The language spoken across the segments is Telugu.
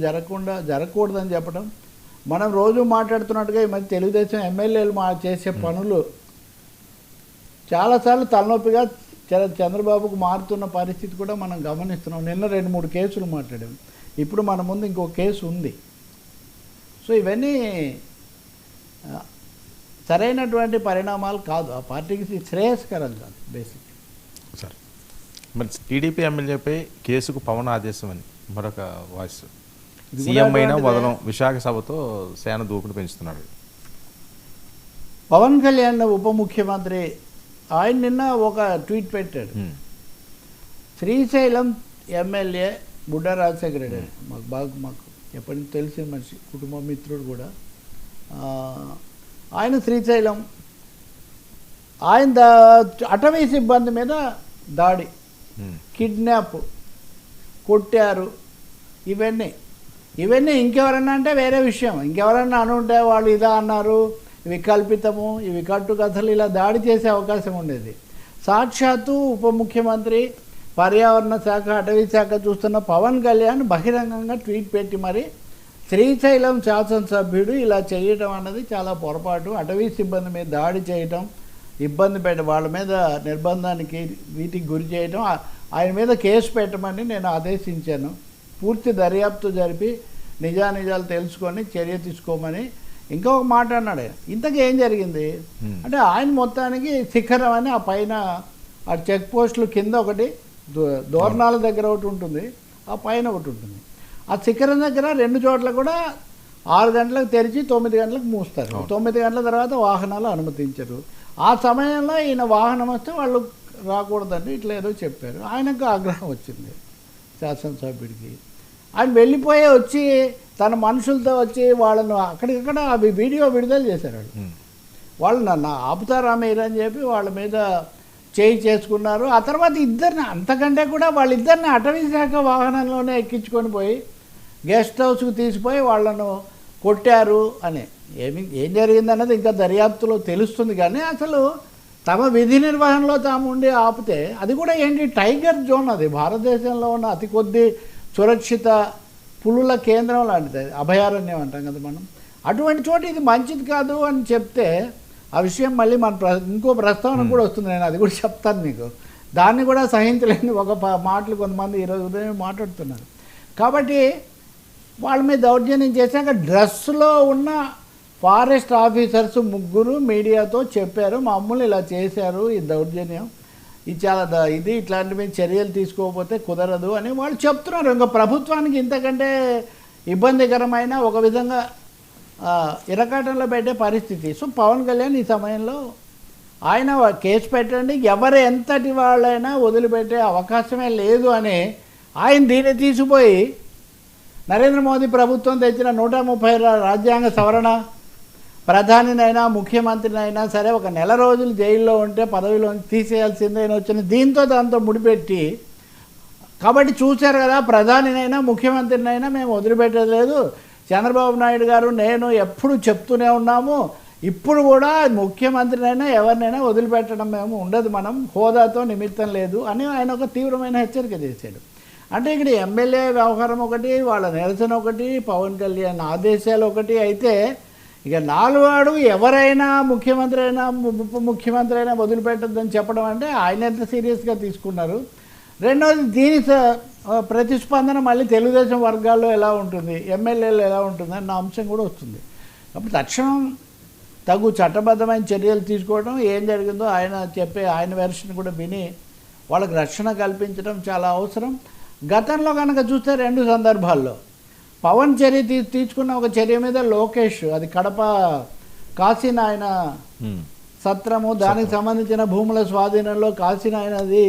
జరగకుండా జరగకూడదని చెప్పడం. మనం రోజు మాట్లాడుతున్నట్టుగా ఈ మధ్య తెలుగుదేశం ఎమ్మెల్యేలు మా చేసే పనులు చాలాసార్లు తలనొప్పిగా చంద్రబాబుకు మారుతున్న పరిస్థితి కూడా మనం గమనిస్తున్నాం. నిన్న రెండు మూడు కేసులు మాట్లాడాం. ఇప్పుడు మన ముందు ఇంకో కేసు ఉంది. సో ఇవన్నీ సరైనటువంటి పరిణామాలు కాదు. ఆ పార్టీకి శ్రేయస్కరం కాదు బేసిక్. సార్. మరి టీడీపీ ఎమ్మెల్యేపై కేసుకు పవన్ ఆదేశం అని మరొక వాయిస్. సీఎం అయినా. వదలం. విశాఖ సభతో సేన దూకుడు పెంచుతున్నాడు. పవన్ కళ్యాణ్ ఉప ముఖ్యమంత్రి. ఆయన నిన్న ఒక ట్వీట్ పెట్టాడు. శ్రీశైలం ఎమ్మెల్యే బుడ్డ రాజశేఖర రెడ్డి. మాకు బాగా మాకు ఎప్పటి నుంచి తెలిసిన మనిషి కుటుంబ మిత్రుడు కూడా. ఆయన శ్రీశైలం. ఆయన దా అటవీ సిబ్బంది మీద దాడి. కిడ్నాప్ కొట్టారు. ఇవన్నీ. ఇవన్నీ ఇంకెవరన్నా అంటే వేరే విషయం. ఇంకెవరన్నా అనుంటే వాళ్ళు ఇదా అన్నారు ఇవి కల్పితము ఇవి కట్టు కథలు ఇలా దాడి చేసే అవకాశం ఉండేది. సాక్షాత్తు ఉప ముఖ్యమంత్రి పర్యావరణ శాఖ అటవీ శాఖ చూస్తున్న పవన్ కళ్యాణ్ బహిరంగంగా ట్వీట్ పెట్టి మరి శ్రీశైలం శాసనసభ్యుడు ఇలా చేయటం అన్నది చాలా పొరపాటు. అటవీ సిబ్బంది మీద దాడి చేయటం ఇబ్బంది పెట్ట వాళ్ళ మీద నిర్బంధానికి వీటికి గురి చేయటం ఆయన మీద కేసు పెట్టమని నేను ఆదేశించాను. పూర్తి దర్యాప్తు జరిపి నిజానిజాలు తెలుసుకొని చర్య తీసుకోమని ఇంకొక మాట అన్నాడు. ఇంతకీ ఏం జరిగింది. అంటే ఆయన మొత్తానికి శిఖరం అని ఆ పైన ఆ చెక్ పోస్టులు కింద ఒకటి దో- దోర్నాల దగ్గర ఒకటి ఉంటుంది. ఆ పైన ఒకటి ఉంటుంది. ఆ శిఖరం దగ్గర రెండు చోట్ల కూడా ఆరు గంటలకు తెరిచి తొమ్మిది గంటలకు మూస్తారు. తొమ్మిది గంటల తర్వాత వాహనాలు అనుమతించరు. ఆ సమయంలో ఈయన వాహనం వస్తే వాళ్ళు రాకూడదండి. ఇట్లా ఏదో చెప్పారు. ఆయనకు ఆగ్రహం వచ్చింది. శాసనసభ్యుడికి. ఆయన వెళ్ళిపోయి వచ్చి తన మనుషులతో వచ్చి వాళ్ళను అక్కడికక్కడ అవి వీడియో విడుదల చేశారు వాళ్ళు. వాళ్ళు నన్ను ఆపుతారా మీరు అని చెప్పి వాళ్ళ మీద చేయి చేసుకున్నారు. ఆ తర్వాత ఇద్దరిని అంతకంటే కూడా వాళ్ళిద్దరిని అటవీ శాఖ వాహనంలోనే ఎక్కించుకొని పోయి గెస్ట్ హౌస్కి తీసిపోయి వాళ్ళను కొట్టారు అని. ఏమి ఏం జరిగిందన్నది ఇంకా దర్యాప్తులో తెలుస్తుంది కానీ అసలు తమ విధి నిర్వహణలో తాము ఉండి ఆపితే అది కూడా ఏంటి టైగర్ జోన్ అది. భారతదేశంలో ఉన్న అతి కొద్ది సురక్షిత పులుల కేంద్రం లాంటిది. అభయారణ్యం అంటాం కదా మనం. అటువంటి చోట ఇది మంచిది కాదు అని చెప్తే ఆ విషయం మళ్ళీ మన ఇంకో ప్రస్తావన కూడా వస్తుంది. నేను అది కూడా చెప్తాను మీకు. దాన్ని కూడా సహించలేని ఒక మాటలు కొంతమంది ఈరోజు ఉదయం మాట్లాడుతున్నారు. కాబట్టి వాళ్ళ మీద దౌర్జన్యం చేశాక డ్రెస్లో ఉన్న ఫారెస్ట్ ఆఫీసర్స్ ముగ్గురు మీడియాతో చెప్పారు. మమ్మల్ని ఇలా చేశారు. ఈ దౌర్జన్యం. ఇది చాలా ఇది ఇట్లాంటి మీద చర్యలు తీసుకోకపోతే కుదరదు అని వాళ్ళు చెప్తున్నారు. ఇంకా ప్రభుత్వానికి ఇంతకంటే ఇబ్బందికరమైన ఒక విధంగా ఇరకాటంలో పెట్టే పరిస్థితి. సో పవన్ కళ్యాణ్ ఈ సమయంలో ఆయన కేసు పెట్టండి ఎవరు ఎంతటి వాళ్ళైనా వదిలిపెట్టే అవకాశమే లేదు అని ఆయన దీన్ని తీసిపోయి నరేంద్ర మోదీ ప్రభుత్వం తెచ్చిన నూట ముప్పై రాజ్యాంగ సవరణ ప్రధానినైనా ముఖ్యమంత్రినైనా సరే ఒక నెల రోజులు జైల్లో ఉంటే పదవిలో తీసేయాల్సిందని వచ్చిన దీంతో దాంతో ముడిపెట్టి కాబట్టి చూశారు కదా ప్రధానినైనా ముఖ్యమంత్రినైనా మేము వదిలిపెట్టలేదు చంద్రబాబు నాయుడు గారు నేను ఎప్పుడు చెప్తూనే ఉన్నాము. ఇప్పుడు కూడా ముఖ్యమంత్రినైనా ఎవరినైనా వదిలిపెట్టడం మేము ఉండదు మనం. హోదాతో నిమిత్తం లేదు అని ఆయన ఒక తీవ్రమైన హెచ్చరిక చేశాడు. అంటే ఇక్కడ ఎమ్మెల్యే వ్యవహారం ఒకటి వాళ్ళ నిరసన ఒకటి పవన్ కళ్యాణ్ ఆదేశాలు ఒకటి. అయితే ఇక నాలుగాడు ఎవరైనా ముఖ్యమంత్రి అయినా ఉప ముఖ్యమంత్రి అయినా వదిలిపెట్టద్దని చెప్పడం అంటే ఆయన ఎంత సీరియస్గా తీసుకున్నారు. రెండవది దీని స- ప్రతిస్పందన మళ్ళీ తెలుగుదేశం వర్గాల్లో ఎలా ఉంటుంది ఎమ్మెల్యేలు ఎలా ఉంటుంది అన్న అంశం కూడా వస్తుంది. కాబట్టి తక్షణం తగు చట్టబద్ధమైన చర్యలు తీసుకోవడం ఏం జరిగిందో ఆయన చెప్పే ఆయన వెర్షన్ కూడా విని వాళ్ళకి రక్షణ కల్పించడం చాలా అవసరం. గతంలో కనుక చూస్తే రెండు సందర్భాల్లో పవన్ చర్య తీ తీసుకున్న ఒక చర్య మీద లోకేష్ అది కడప ఉమ్. సత్రము దానికి సంబంధించిన భూముల స్వాధీనంలో కాసిన ఆయనది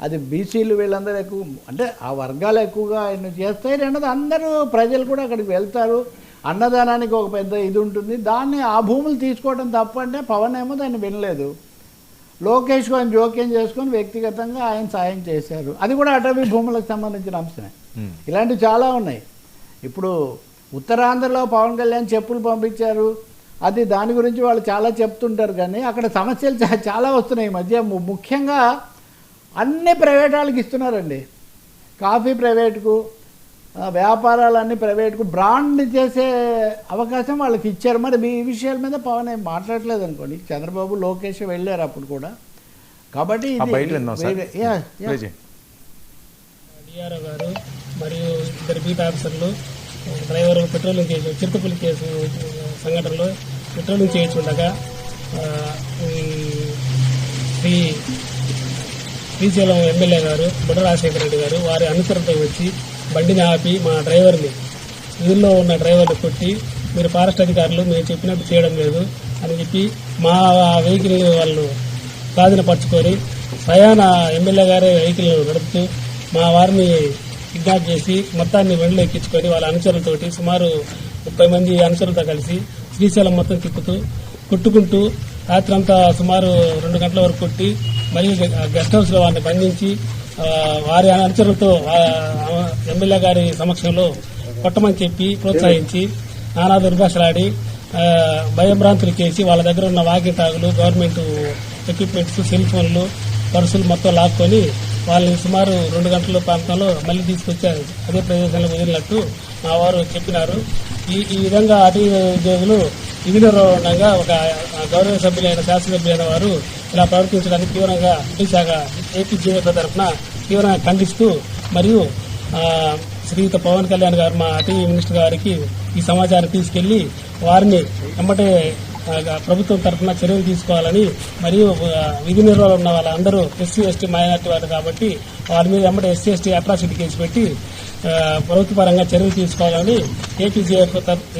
అది బీసీలు వీళ్ళందరూ ఎక్కువ అంటే ఆ వర్గాలు ఎక్కువగా ఆయన చేస్తాయి రెండోది అందరూ ప్రజలు కూడా అక్కడికి వెళ్తారు. అన్నదానానికి ఒక పెద్ద ఇది ఉంటుంది. దాన్ని ఆ భూములు తీసుకోవడం తప్పు అంటే పవన్ ఏమో దాన్ని వినలేదు. లోకేష్ ఆయన జోక్యం చేసుకొని వ్యక్తిగతంగా ఆయన సాయం చేశారు. అది కూడా అటవీ భూములకు సంబంధించిన అంశమే. ఇలాంటివి చాలా ఉన్నాయి. ఇప్పుడు ఉత్తరాంధ్రలో పవన్ కళ్యాణ్ చెప్పులు పంపించారు. అది దాని గురించి వాళ్ళు చాలా చెప్తుంటారు కానీ అక్కడ సమస్యలు చా- చాలా వస్తున్నాయి. ఈ మధ్య ముఖ్యంగా అన్ని ప్రైవేట్ వాళ్ళకి ఇస్తున్నారండి. కాఫీ ప్రైవేట్కు వ్యాపారాలన్నీ ప్రైవేట్కు బ్రాండ్ చేసే అవకాశం వాళ్ళకి ఇచ్చారు. మరి మీ ఈ విషయాల మీద పవన్ ఏం మాట్లాడలేదు అనుకోండి. చంద్రబాబు లోకేష్ వెళ్ళారు అప్పుడు కూడా. కాబట్టి గారు మరియు ఇద్దరు బీట్ ఆఫీసర్లు డ్రైవర్ పెట్రోలింగ్ చేసి చిరుతపులి కేసు సంఘటనలో పెట్రోలింగ్ చేయించి ఉండగా ఈ శ్రీ శ్రీశైలం ఎమ్మెల్యే గారు బుడ రాజశేఖర రెడ్డి గారు వారి అనుసరణపై వచ్చి బండిని ఆపి మా డ్రైవర్ని వీధిలో ఉన్న డ్రైవర్ని కొట్టి మీరు ఫారెస్ట్ అధికారులు మేము చెప్పినట్టు చేయడం లేదు అని చెప్పి మా వెహికల్ వాళ్ళు పరచుకొని ప్రయాణ ఎమ్మెల్యే గారే వెహికల్ నడుపుతూ మా వారిని కిడ్నాప్ చేసి మొత్తాన్ని వెండిలో ఎక్కించుకొని వాళ్ళ అనుచరులతోటి సుమారు ముప్పై మంది అనుచరులతో కలిసి శ్రీశైలం మొత్తం తిప్పుతూ కొట్టుకుంటూ రాత్రంతా సుమారు రెండు గంటల వరకు కొట్టి మరియు గెస్ట్ హౌస్లో వారిని బంధించి వారి అనుచరులతో ఎమ్మెల్యే గారి సమక్షంలో కొట్టమని చెప్పి ప్రోత్సహించి నానా దుర్భాషలాడి భయభ్రాంతులు చేసి వాళ్ళ దగ్గర ఉన్న వాకి టాగులు గవర్నమెంట్ ఎక్విప్మెంట్స్ సెల్ ఫోన్లు పర్సులు మొత్తం లాక్కొని వాళ్ళని సుమారు రెండు గంటల ప్రాంతంలో మళ్ళీ తీసుకొచ్చారు. అదే ప్రదేశంలో వదిలినట్టు మా వారు చెప్పినారు. ఈ ఈ విధంగా అటవీ ఉద్యోగులు విధుల ఉండగా ఒక గౌరవ సభ్యులైన శాసనసభ్యులైన వారు ఇలా ప్రవర్తించడానికి తీవ్రంగా విశాఖ ఏపీ జీవిత తరఫున తీవ్రంగా ఖండిస్తూ మరియు శ్రీయుత పవన్ కళ్యాణ్ గారు మా అటవీ మినిస్టర్ గారికి ఈ సమాచారం తీసుకెళ్ళి వారిని వెంబటే ప్రభుత్వం తరఫున చర్యలు తీసుకోవాలని మరియు విధి నిర్వహణ ఉన్న వాళ్ళందరూ ఎస్సీ ఎస్టీ మైనార్టీ వారు కాబట్టి వారి మీద వెంబడి ఎస్సీ ఎస్టీ అట్రాసిటీ కేసు పెట్టి ప్రభుత్వ పరంగా చర్యలు తీసుకోవాలని ఏపీజీఎఫ్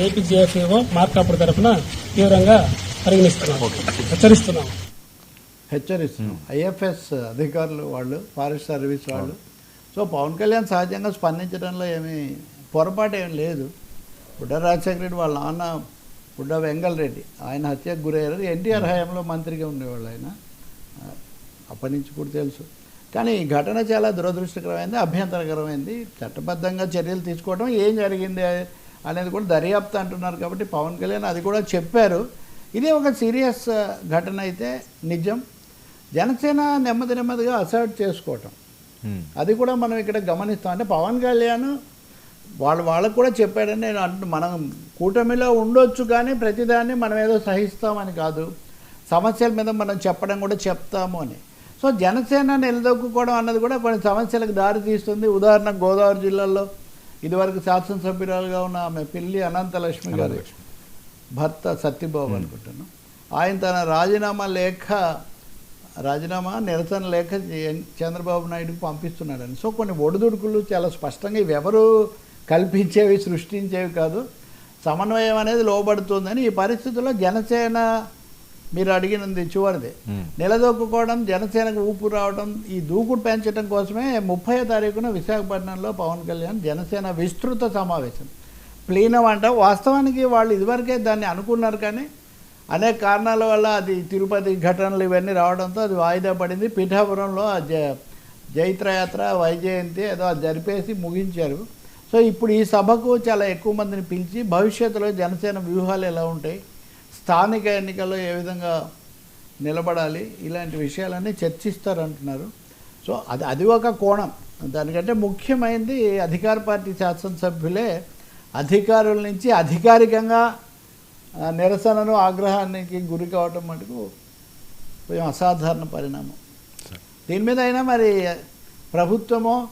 ఏపీజీఎఫ్ఓ మార్కాపుడు తరఫున తీవ్రంగా పరిగణిస్తున్నాం. హెచ్చరిస్తున్నాం. హెచ్చరిస్తున్నాం. ఐఎఫ్ఎస్ అధికారులు వాళ్ళు ఫారెస్ట్ సర్వీస్ వాళ్ళు. సో పవన్ కళ్యాణ్ సహజంగా స్పందించడంలో ఏమీ పొరపాటు ఏం లేదు. బుడ్డ రాజశేఖర రెడ్డి వాళ్ళ నాన్న బుడ్డ వెంగల్ రెడ్డి. ఆయన హత్యకు గురయ్యారు ఎన్టీఆర్ హయాంలో మంత్రిగా ఉండేవాళ్ళు ఆయన. అప్పటి నుంచి కూడా తెలుసు. కానీ ఈ ఘటన చాలా దురదృష్టకరమైంది అభ్యంతరకరమైంది. చట్టబద్ధంగా చర్యలు తీసుకోవడం ఏం జరిగింది అనేది కూడా దర్యాప్తు అంటున్నారు కాబట్టి పవన్ కళ్యాణ్ అది కూడా చెప్పారు. ఇది ఒక సీరియస్ ఘటన అయితే నిజం. జనసేన నెమ్మది నెమ్మదిగా అసర్ట్ చేసుకోవటం. అది కూడా మనం ఇక్కడ గమనిస్తాం. అంటే పవన్ కళ్యాణ్ వాళ్ళు వాళ్ళకు కూడా చెప్పాడని నేను అంటు మనం కూటమిలో ఉండొచ్చు కానీ ప్రతిదాన్ని మనం ఏదో సహిస్తామని కాదు. సమస్యల మీద మనం చెప్పడం కూడా చెప్తాము అని. సో జనసేన నిలదొక్కుకోవడం అన్నది కూడా కొన్ని సమస్యలకు దారి తీస్తుంది. ఉదాహరణ గోదావరి జిల్లాలో ఇదివరకు శాసనసభ్యురాలుగా ఉన్న ఆమె పిల్లి అనంతలక్ష్మి గారు భర్త సత్యబాబు అనుకుంటున్నాను. ఆయన తన రాజీనామా లేఖ రాజీనామా నిరసన లేఖ చంద్రబాబు నాయుడుకి పంపిస్తున్నాడని. సో కొన్ని ఒడిదుడుకులు చాలా స్పష్టంగా ఇవి ఎవరు కల్పించేవి సృష్టించేవి కాదు. సమన్వయం అనేది లోబడుతుందని ఈ పరిస్థితుల్లో జనసేన మీరు అడిగినది చివరిది. నిలదొక్కుకోవడం జనసేనకు ఊపు రావడం ఈ దూకుడు పెంచడం కోసమే ముప్పై తారీఖున విశాఖపట్నంలో పవన్ కళ్యాణ్ జనసేన విస్తృత సమావేశం. ప్లీనం అంట వాస్తవానికి వాళ్ళు ఇదివరకే దాన్ని అనుకున్నారు కానీ అనేక కారణాల వల్ల అది తిరుపతి ఘటనలు ఇవన్నీ రావడంతో అది వాయిదా పడింది. పీఠాపురంలో జైత్రయాత్ర వైజయంతి ఏదో అది జరిపేసి ముగించారు. సో ఇప్పుడు ఈ సభకు చాలా ఎక్కువ మందిని పిలిచి భవిష్యత్తులో జనసేన వ్యూహాలు ఎలా ఉంటాయి స్థానిక ఎన్నికల్లో ఏ విధంగా నిలబడాలి ఇలాంటి విషయాలన్నీ చర్చిస్తారంటున్నారు. సో అది అది ఒక కోణం. దానికంటే ముఖ్యమైనది అధికార పార్టీ శాసనసభ్యులే అధికారుల నుంచి అధికారికంగా నిరసనను ఆగ్రహానికి గురి కావటం మటుకు కొంచెం అసాధారణ పరిణామం. దీని మీద అయినా మరి ప్రభుత్వమో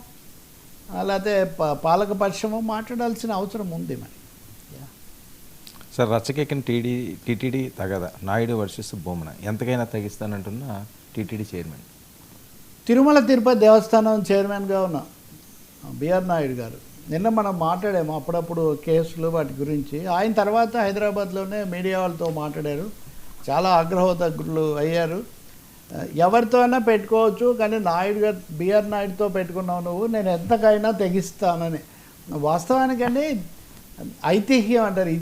లేకపోతే పాలకపక్షమో మాట్లాడాల్సిన అవసరం ఉంది మరి. సార్ రచ్చకెక్కిన టీడీ టీటీడీ తగద. నాయుడు వర్సెస్ బొమ్మన. ఎంతకైనా తగ్గిస్తానంటున్న టీటీడీ చైర్మన్. తిరుమల తిరుపతి దేవస్థానం చైర్మన్గా ఉన్న బిఆర్ నాయుడు గారు. నిన్న మనం మాట్లాడాము అప్పుడప్పుడు కేసులు వాటి గురించి. ఆయన తర్వాత హైదరాబాద్లోనే మీడియా వాళ్ళతో మాట్లాడారు. చాలా ఆగ్రహోదగ్రులు అయ్యారు. ఎవరితో అయినా పెట్టుకోవచ్చు కానీ నాయుడు గారు బిఆర్ నాయుడుతో పెట్టుకున్నావు నువ్వు నేను ఎంతకైనా తెగిస్తానని. వాస్తవానికండి ఐతిహ్యం అంటారు.